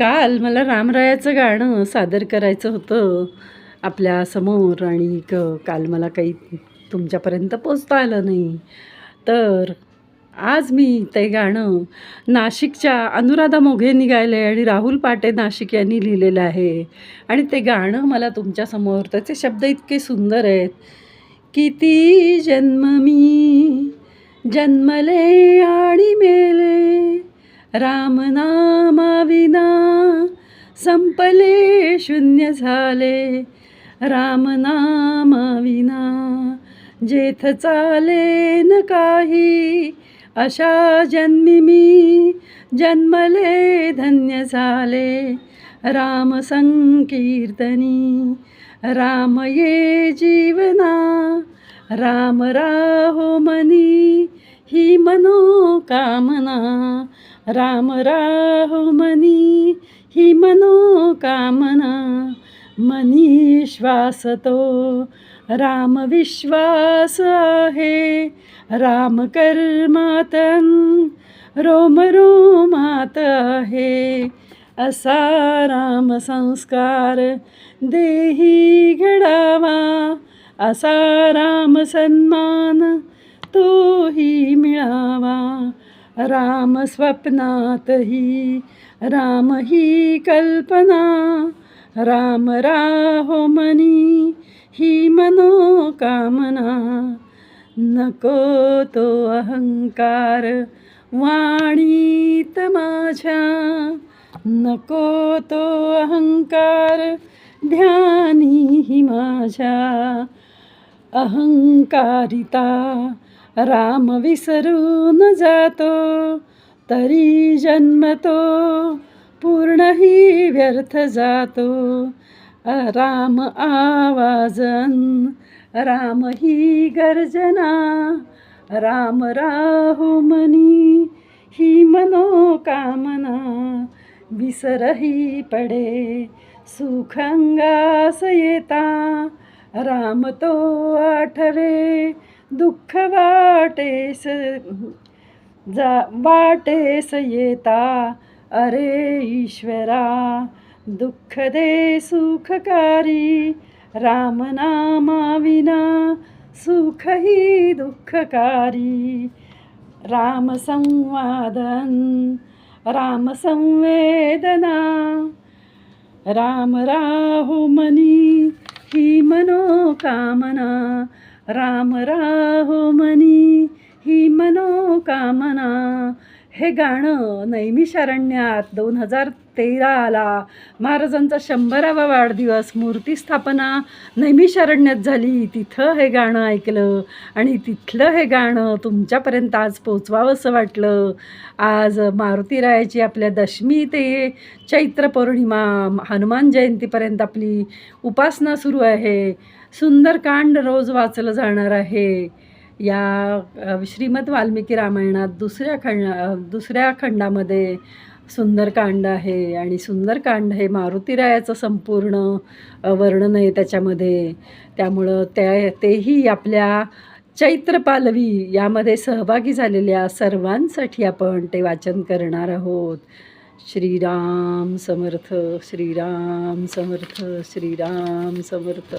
काल मला रामरायाचं गाणं सादर करायचं होतं आपल्यासमोर आणि क काल मला काही तुमच्यापर्यंत पोचता आलं नाही. तर आज मी ते गाणं नाशिकच्या अनुराधा मोघेंनी गायलं आहे आणि राहुल पाटे नाशिक यांनी लिहिलेलं आहे. आणि ते गाणं मला तुमच्यासमोर त्याचे शब्द इतके सुंदर आहेत. किती जन्म मी जन्मले आणि मेले रामनामाविना संपले शून्य झाले. रामनामाविना जेथ चाले न काही. अशा जन्मी मी जन्मले धन्य झाले. राम संकीर्तनी राम ये जीवना राम राहो मनी. ही मनोकामना. राम राहो मनी ही मनोकामना. मनी श्वासतो राम विश्वास आहे. राम कर्मातन रोम रोमात आहे. असा राम संस्कार देही घडावा. असा राम सन्मान तोही मिळावा. राम स्वप्नातही राम ही कल्पना. राम राहो मनी ही मनोकामना. नको तो अहंकार वाणीत माझ्या. नको तो अहंकार ध्यानी ही माझ्या. अहंकारिता राम विसरून जातो तरी जन्मतो पूर्णही व्यर्थ जातो. राम आवाजन राम ही गर्जना राम राहो मनी ही मनोकामना. विसरही पडे सुखंगास येता राम तो आठवे दुःख वाटेस जा वाटेस येता. अरे ईश्वरा दुःख दे सुखकारी. रामनामाविना सुखही दुःखकारी. राम संवादन राम संवेदना. राम राहो मनी ही मनोकामना. राम राहो मन हे गाणं नैमिषारण्यात दोन हजार तेराला महाराजांचा शंभरावा वाढदिवस मूर्तिस्थापना नैमिषारण्यात झाली. तिथं हे गाणं ऐकलं आणि तिथलं हे गाणं तुमच्यापर्यंत आज पोचवावंसं वाटलं. आज मारुतीरायाची आपल्या दशमी ते चैत्र पौर्णिमा हनुमान जयंतीपर्यंत आपली उपासना सुरू आहे. सुंदरकांड रोज वाचलं जाणार आहे. या श्रीमद वाल्मिकी रामायणात दुसऱ्या खंड दुसऱ्या खंडामध्ये सुंदरकांड आहे आणि सुंदरकांड हे मारुतीरायाचं संपूर्ण वर्णन आहे त्याच्यामध्ये. त्यामुळं त्या तेही आपल्या चैत्र पालवी यामध्ये सहभागी झालेल्या सर्वांसाठी आपण ते वाचन करणार आहोत. श्रीराम समर्थ श्रीराम समर्थ श्रीराम समर्थ.